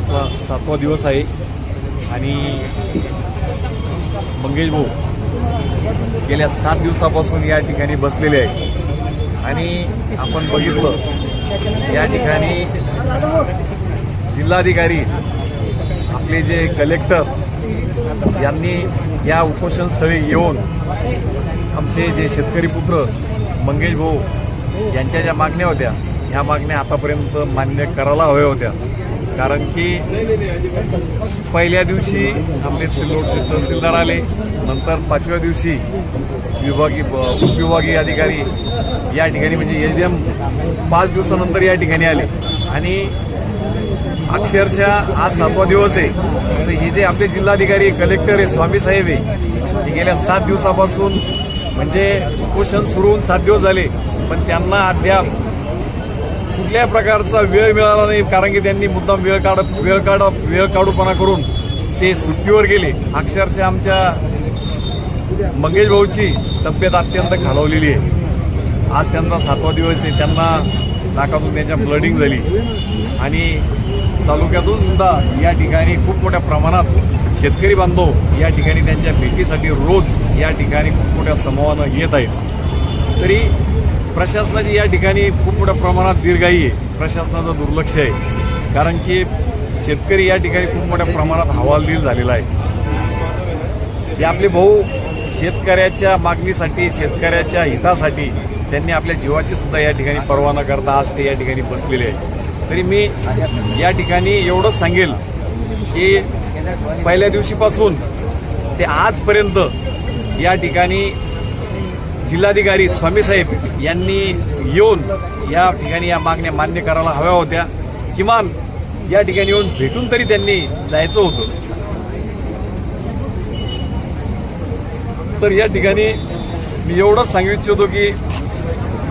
आंदोलनाचा सातवा दिवस आहे. आणि मंगेश भाऊ गेल्या सात दिवसापासून या ठिकाणी बसलेले आहे आणि आपण बघितलं या ठिकाणी जिल्हाधिकारी आपले जे कलेक्टर यांनी या उपोषणस्थळी येऊन आमचे जे शेतकरी पुत्र मंगेश भाऊ यांच्या ज्या मागण्या होत्या ह्या मागण्या आतापर्यंत मान्य करायला हव्या होत्या. कारण की पहिल्या दिवशी आपले सिल्लोडचे तहसीलदार आले नंतर पाचव्या दिवशी विभागीय उपविभागीय अधिकारी या ठिकाणी म्हणजे एच डी एम पाच दिवसानंतर या ठिकाणी आले. आणि अक्षरशः आज सातवा दिवस आहे. तर हे जे आपले जिल्हाधिकारी कलेक्टर आहे स्वामी साहेब आहे हे गेल्या सात दिवसापासून म्हणजे उपोषण सुरू होऊन सात दिवस झाले. पण त्यांना अद्याप कुठल्याही प्रकारचा वेळ मिळाला नाही कारण की त्यांनी मुद्दाम वेळ काढ वेळ काढ वेळ काढूपणा करून ते सुट्टीवर गेले. अक्षरशः आमच्या मंगेश भाऊची तब्येत अत्यंत खालवलेली आहे. आज त्यांचा सातवा दिवस आहे त्यांना नाकातून त्यांच्या ब्लडिंग झाली. आणि तालुक्यातून सुद्धा या ठिकाणी खूप मोठ्या प्रमाणात शेतकरी बांधव या ठिकाणी त्यांच्या भेटीसाठी रोज या ठिकाणी खूप मोठ्या समूहानं येत आहेत. तरी प्रशासनाची या ठिकाणी खूप मोठ्या प्रमाणात दीर्घाई आहे. प्रशासनाचं दुर्लक्ष आहे. कारण की शेतकरी या ठिकाणी खूप मोठ्या प्रमाणात हवालदिल झालेला आहे. हे आपले भाऊ शेतकऱ्याच्या मागणीसाठी शेतकऱ्याच्या हितासाठी त्यांनी आपल्या जीवाची सुद्धा या ठिकाणी पर्वा न करता आज ते या ठिकाणी बसलेले आहे तरी मी या ठिकाणी एवढंच सांगेल की पहिल्या दिवशीपासून ते आजपर्यंत या ठिकाणी जिल्हाधिकारी स्वामीसाहेब यांनी येऊन या ठिकाणी या मागण्या मान्य करायला हव्या होत्या. किमान या ठिकाणी येऊन भेटून तरी त्यांनी जायचं होतं. तर या ठिकाणी मी एवढंच सांगू इच्छितो की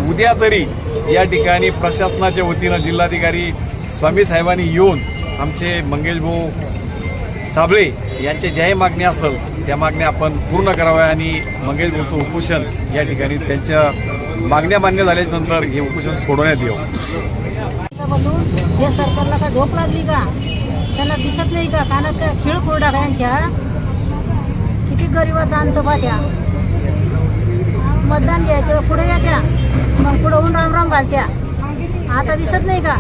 उद्या तरी या ठिकाणी प्रशासनाच्या वतीनं जिल्हाधिकारी स्वामी साहेबांनी येऊन आमचे मंगेश भाऊ साबळे यांचे ज्याही मागण्या असेल त्या मागण्या आपण पूर्ण कराव्या आणि मंगेश भाऊचं उपोषण या ठिकाणी त्यांच्या मागण्या मान्य झाल्याच्यानंतर हे उपोषण सोडवण्यात येऊ या सरकारला काय झोप लागली का? त्यांना दिसत नाही का? कानात काय खेळ कोरडा यांच्या किती गरिबाचा अंत पाहत्या? मतदान घ्यायचं पुढे येत्या. मग पुढे होऊन राम राम घालत्या. आता दिसत नाही का?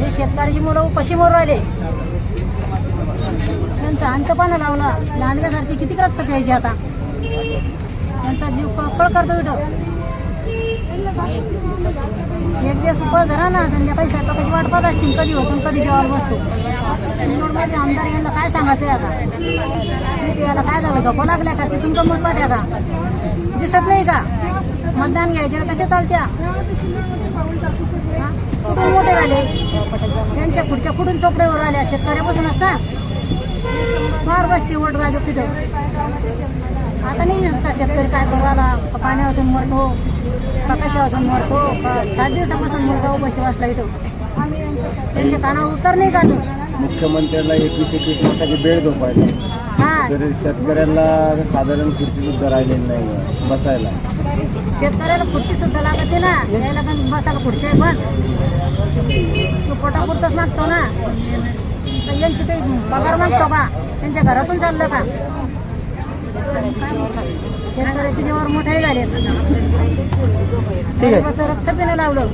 हे शेतकऱ्याची मुलं कशी मरू राहिले. त्यांचा अंतपाना लावला. लांडग्यासारखी किती रक्त प्यायची आता? त्यांचा जीव कळकळ करतो इथं. एक दिवस उपवास धरा ना संध्याकाळी स्वयंपाकाची वाट पाहत असतील कधी होतो कधी जेवायला बसतो. सिल्लोडमध्ये आमदार यांना काय सांगायचं आता? ते याला काय झालं? झोपा लागल्या का? तिथून गमत पाहत्या का दिसत नाही का? मतदान घ्यायचे कसे चालत्या? कुठून मोठे झाले? त्यांच्या पुढच्या कुठून चोपड्यावर आल्या? शेतकऱ्यापासून असता फार बसते वोट गाजो तिथं. आता नाही का शेतकरी काय करू आला का पाण्या वाजून मरतो? का कशा वाजून मरतो? का सात दिवसापासून मुलगा उपाशी वाचला इथं? त्यांच्या कानावर उतर नाही का तू मुख्यमंत्र्याला एकवीस एकवीस लाखाची बेड झोपायला. हा. तर शेतकऱ्याला साधारण खुर्ची सुद्धा राहिलेली नाही बसायला. शेतकऱ्याला खुर्ची सुद्धा लागते ना. बसायला खुर्ची पण. तू पोटापुरतच मागतो ना. तर यांची काही पगार मागतो का? त्यांच्या घरातून चाललं का? शेतकऱ्याचे जेव्हा मोठे झाले रक्त पिणं लावलं.